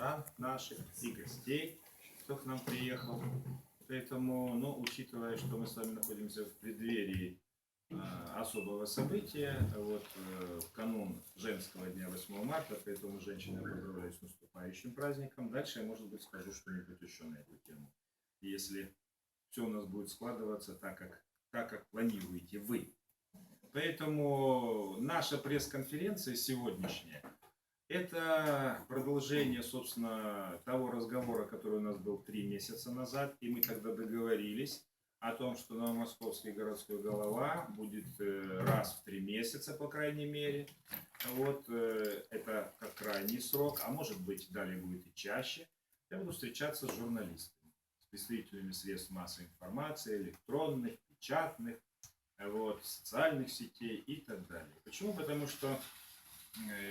горожан наших и гостей, кто к нам приехал. Поэтому, ну, учитывая, что мы с вами находимся в преддверии э, особого события, вот э, в канун женского дня 8 марта, поэтому женщины поздравляю с наступающим праздником. Дальше я, может быть, скажу что-нибудь еще на эту тему. Если все у нас будет складываться так, как, так, как планируете вы. Поэтому наша пресс-конференция сегодняшняя – это продолжение, собственно, того разговора, который у нас был три месяца назад, и мы тогда договорились о том, что Новомосковский городской голова будет э, раз в три месяца, по крайней мере. Вот э, это как крайний срок, а может быть далее будет и чаще. Я буду встречаться с журналистами, с представителями средств массовой информации, электронных, печатных, вот, социальных сетей и так далее. Почему? Потому что э,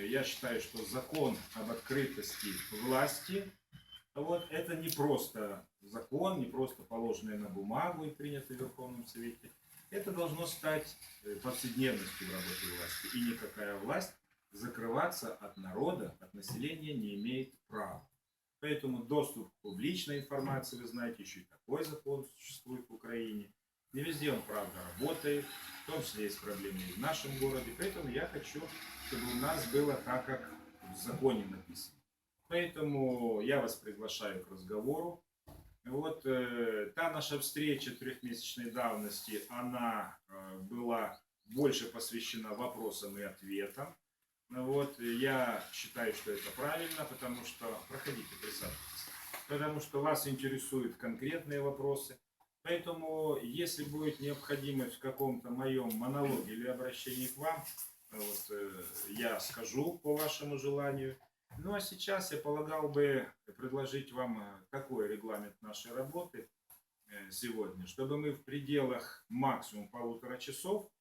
я считаю, что закон об открытости власти, вот, это не просто закон, не просто положенный на бумагу и принятый в Верховном Совете. Это должно стать э, повседневностью в работе власти. И никакая власть закрываться от народа, от населения не имеет права. Поэтому доступ к публичной информации, вы знаете, еще и такой закон существует в Украине. Не везде он, правда, работает, в том числе есть проблемы и в нашем городе. Поэтому я хочу, чтобы у нас было так, как в законе написано. Поэтому я вас приглашаю к разговору. Вот э, та наша встреча трехмесячной давности, она э, была больше посвящена вопросам и ответам. Ну Вот, я считаю, что это правильно, потому что, проходите, присаживайтесь, потому что вас интересуют конкретные вопросы. Поэтому, если будет необходимость в каком-то моем монологе или обращении к вам, вот, э, я скажу по вашему желанию. Ну а сейчас я полагал бы предложить вам э, такой регламент нашей работы э, сегодня, чтобы мы в пределах максимум полутора часов,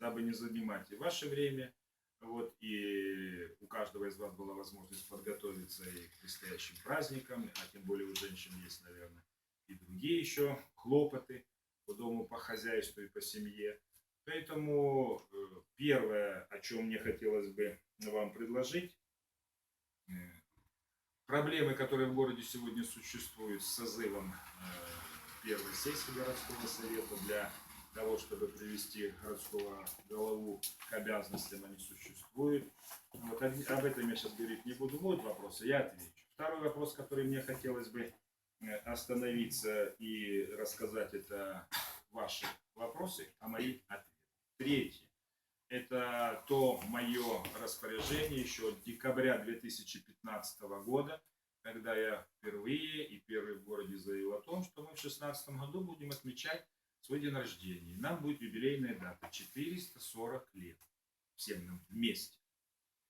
дабы не занимать и ваше время, вот, и у каждого из вас была возможность подготовиться и к предстоящим праздникам, а тем более у женщин есть, наверное, и другие еще хлопоты по дому, по хозяйству и по семье. Поэтому э, первое, о чем мне хотелось бы вам предложить, э, проблемы, которые в городе сегодня существуют с созывом э, первой сессии городского совета для того, чтобы привести городского голову к обязанностям, они существуют. Вот об этом я сейчас говорить не буду. Будут вопросы, я отвечу. Второй вопрос, который мне хотелось бы остановиться и рассказать, это ваши вопросы, а мои ответы. Третье. Это то мое распоряжение еще от декабря 2015 года, когда я впервые и первый в городе заявил о том, что мы в 2016 году будем отмечать свой день рождения. Нам будет юбилейная дата 440 лет всем нам вместе.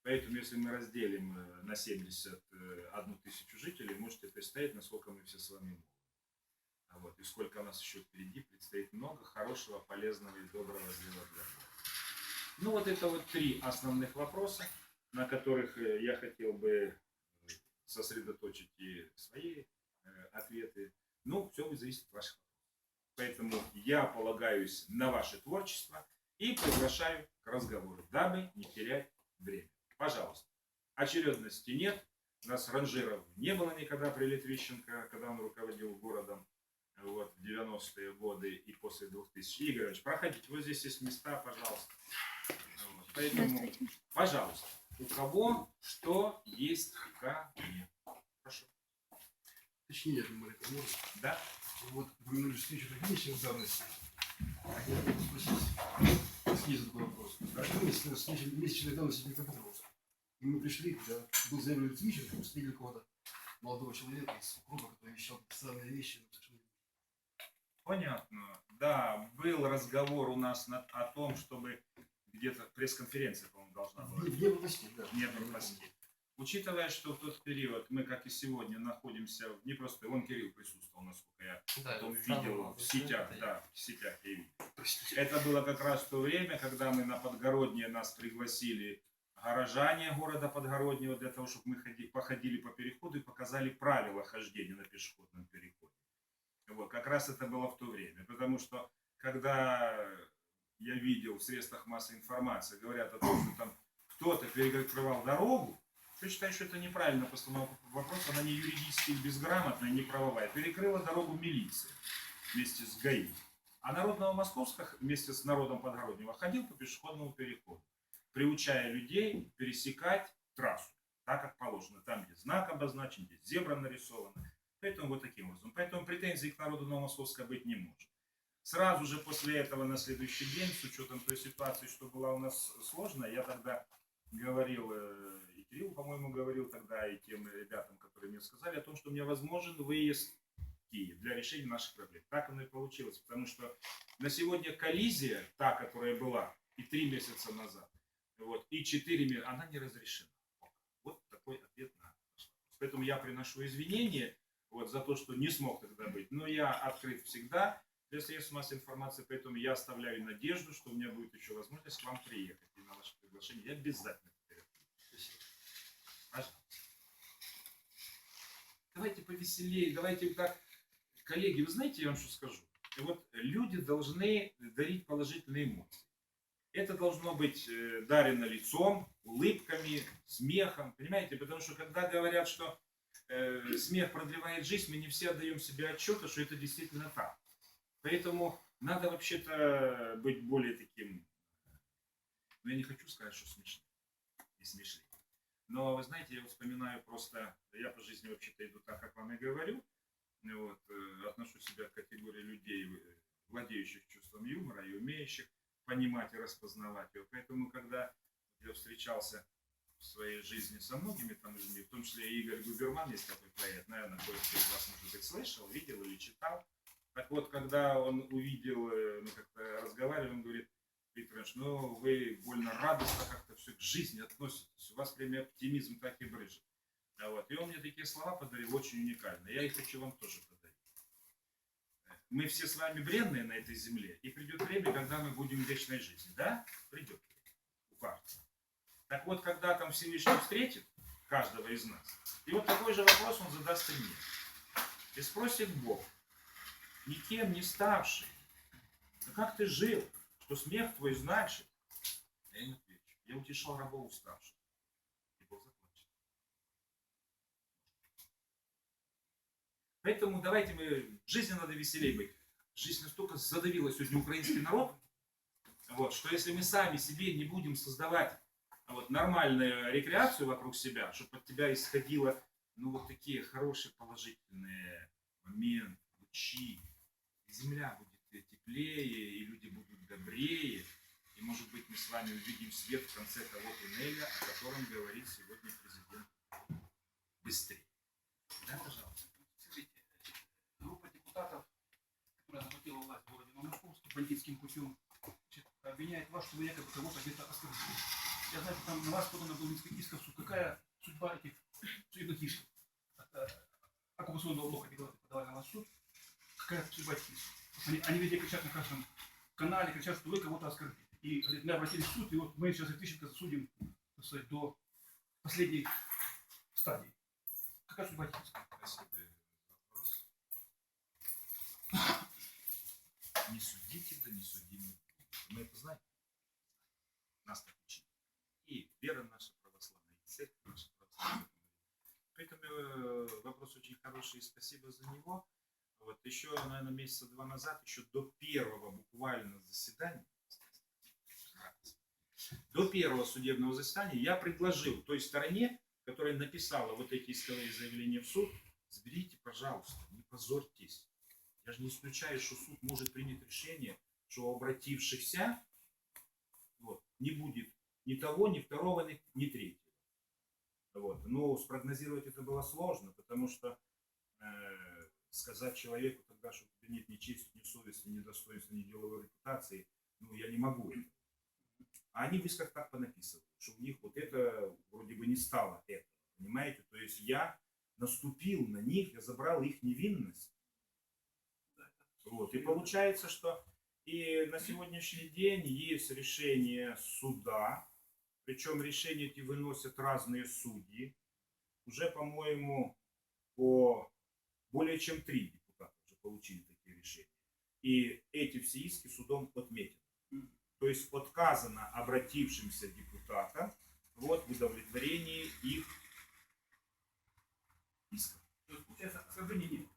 Поэтому, если мы разделим э, на 71 тысячу жителей, можете представить, насколько мы все с вами молоды. А Вот, и сколько у нас еще впереди предстоит много хорошего, полезного и доброго дела для города. Ну вот это вот три основных вопроса, на которых э, я хотел бы э, сосредоточить и свои э, ответы. Ну, все зависеть от ваших вопросов. Поэтому я полагаюсь на ваше творчество и приглашаю к разговору, дабы не терять время. Пожалуйста. Очередности нет. У нас ранжиров не было никогда при Литвищенко, когда он руководил городом вот, в 90-е годы и после 2000. Игорь проходите, вот здесь есть места, пожалуйста. Вот, Поэтому, пожалуйста, у кого что есть ко мне. Прошу. Точнее, я думаю, это можно. Да? Вот упомянули встречу трехмесячной давности. Я хотел спросить снизу такой вопрос. А что если встреча месячной давности Виктор Петровск? И мы пришли, когда был заявлен Литвиченко, мы встретили кого-то молодого человека из круга, который вещал странные вещи, не Понятно. Да, был разговор у нас на- о том, чтобы где-то пресс-конференция, по-моему, должна была В в Европосте, да. не пропасти. Учитывая, что в тот период мы, как и сегодня, находимся в непростой... Вон Кирилл присутствовал, насколько я Да, потом видел в сетях, это да, в сетях я видел. Это было как раз то время, когда мы на Подгороднее нас пригласили горожане города Подгороднего для того, чтобы мы ходи- походили по переходу и показали правила хождения на пешеходном. Вот, как раз это было в то время. Потому что, когда я видел в средствах массовой информации, говорят о том, что там кто-то перекрывал дорогу, Кто считает, что это неправильно постановка вопроса, она не юридически безграмотная, не правовая. Перекрыла дорогу милиции вместе с ГАИ. А народ Новомосковска вместе с народом Подгороднего ходил по пешеходному переходу, приучая людей пересекать трассу, так как положено. Там, где знак обозначен, где зебра нарисована. Поэтому вот таким образом. Поэтому претензий к народу Новомосковска быть не может. Сразу же после этого, на следующий день, с учетом той ситуации, что была у нас сложная, я тогда говорил, э, и Кирилл, по-моему, говорил тогда, и тем ребятам, которые мне сказали о том, что мне возможен выезд в Киев для решения наших проблем. Так оно и получилось, потому что на сегодня коллизия, та, которая была и три месяца назад, вот, и четыре месяца, она не разрешена. Вот такой ответ на. Поэтому я приношу извинения вот, за то, что не смог тогда быть. Но я открыт всегда для средств массовой информации, поэтому я оставляю надежду, что у меня будет еще возможность к вам приехать. И на ваше приглашение я обязательно приеду. Пожалуйста. Давайте повеселее, давайте так. Коллеги, вы знаете, я вам что скажу? Вот люди должны дарить положительные эмоции. Это должно быть э, дарено лицом, улыбками, смехом, понимаете? Потому что когда говорят, что э, смех продлевает жизнь, мы не все отдаем себе отчета, что это действительно так. Поэтому надо вообще-то быть более таким, ну я не хочу сказать, что смешным и смешным. Но вы знаете, я вспоминаю просто, я по жизни вообще-то иду так, как вам и говорю, вот, э, отношу себя к категории людей, э, владеющих чувством юмора и умеющих понимать и распознавать его. Поэтому, когда я встречался в своей жизни со многими там людьми, в том числе Игорь Губерман, есть такой поэт, наверное, кое-кто из вас, может быть, слышал, видел или читал. Так вот, когда он увидел, э, мы как-то разговаривали, он говорит, Виктор Иванович, ну вы больно радостно как-то все к жизни относитесь, у вас прямо оптимизм так и брыжет. А вот. И он мне такие слова подарил, очень уникальные. Я их хочу вам тоже подарить. Мы все с вами бренные на этой земле, и придет время, когда мы будем в вечной жизни. Да? Придет. У каждого. Так вот, когда там Всевышний встретит каждого из нас, и вот такой же вопрос он задаст и мне. И спросит Бог, никем не ставший, а как ты жил, что смех твой значит? Я ему отвечу, я утешал рабов уставших. И Бог заплачет. Поэтому давайте мы, в жизни надо веселей быть. Жизнь настолько задавила сегодня украинский народ, вот, что если мы сами себе не будем создавать вот, нормальную рекреацию вокруг себя, чтобы от тебя исходило ну, вот такие хорошие положительные моменты, лучи, и земля будет теплее, и люди будут добрее, и, может быть, мы с вами увидим свет в конце того туннеля, о котором говорит сегодня президент быстрее. Да, пожалуйста. Скажите, группа депутатов, которая захватила власть в городе Новомосковске бандитским путем, обвиняет вас, что вы якобы кого-то где-то оскорбили. Я знаю, что там на вас подано было несколько исков суд. Какая судьба этих судебных исков? Э, оккупационного блока, где подавали на вас суд. Какая судьба этих исков? Они, они везде кричат на каждом канале, кричат, что вы кого-то оскорбили. И говорят, мы обратились в суд, и вот мы сейчас Тыщенко засудим так сказать, до последней стадии. Какая судьба этих исков? Спасибо вопрос. Не судите, да не судимы. Мы это знаем. Нас так учили. И вера наша православная, и церковь наша православная. Поэтому э, вопрос очень хороший, и спасибо за него. Вот еще, наверное, месяца два назад, еще до первого буквально заседания, до первого судебного заседания я предложил той стороне, которая написала вот эти исковые заявления в суд, сберите, пожалуйста, не позорьтесь. Я же не исключаю, что суд может принять решение, что обратившихся вот, не будет ни того, ни второго, ни, ни третьего. Вот. Но спрогнозировать это было сложно, потому что э, сказать человеку тогда, что у тебя нет ни чести, ни совести, ни достоинства, ни деловой репутации, ну, я не могу этого. А они исках так понаписывают, что у них вот это вроде бы не стало это. Понимаете? То есть я наступил на них, я забрал их невинность. Вот. И получается, что и на сегодняшний день есть решение суда, причем решения эти выносят разные судьи. Уже, по-моему, по более чем три депутата уже получили такие решения. И эти все иски судом отметены. То есть отказано обратившимся депутатам вот, в удовлетворении их исков? То есть, получается, оскорбления нет.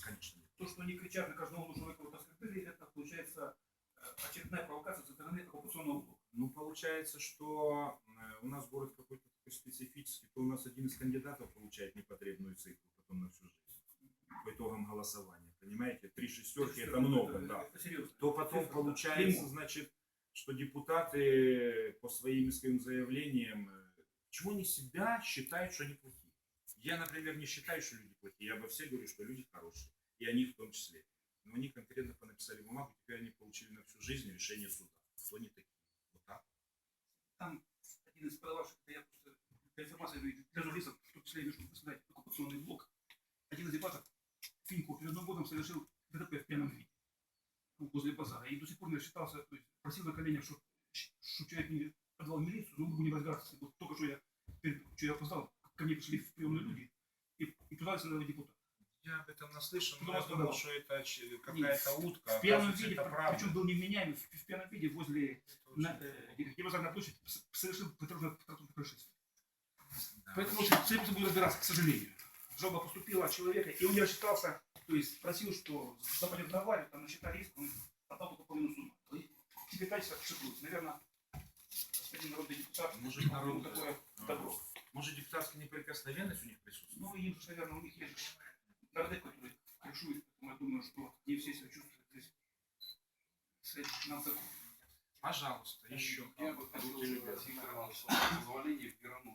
Конечно, нет. То, что они кричат на каждого что вы кого-то оскорбили, это, получается, э, очередная провокация со стороны оккупационного блока. Ну, получается, что э, у нас город какой-то такой специфический, то у нас один из кандидатов получает непотребную цифру потом на всю жизнь. По итогам голосования. Понимаете, три шестерки это много, да. Это серьезно. То потом да. получается, Клеймо. значит, что депутаты по своим исковым заявлениям, э, чего они себя считают, что они плохие. Я, например, не считаю, что люди плохие. Я обо всех говорю, что люди хорошие. И они в том числе. Но они конкретно понаписали бумагу, теперь они получили на всю жизнь решение суда. Кто они такие? Там один из продававших, это я просто для информации для журналистов, в том числе и нужно сказать, оккупационный блок, один из депутатов Финку перед Новым годом совершил ДТП в пьяном виде ну, возле базара. И до сих пор не рассчитался, то есть просил на коленях, чтобы, чтобы человек не подавал в милицию, но будем разбираться. Вот только что я, перед, что я опоздал, ко мне пришли в приемные люди и, и пытались на депутата. Я об этом наслышан, Ну, но я вот, думал, что это какая-то утка. В пьяном оказывается, виде, это правда. причем был невменяемый, в, в пьяном виде возле на, э, базарная площадь совершил происшествие. Поэтому с этим буду разбираться, к сожалению. Жалоба поступила от человека, и он не рассчитался, то есть просил, что западет навалит, там насчитали иск, он отдал только половину суммы. Теперь дальше шифруется. Наверное, господин народный депутат, Может, народ- такое добро. Может, депутатская неприкосновенность у них присутствует? Ну, им же, наверное, у них есть который крышует, поэтому я думаю, что не все себя чувствуют здесь. Этим нам закон. Пожалуйста, еще. Я бы хотел спросить, с позволения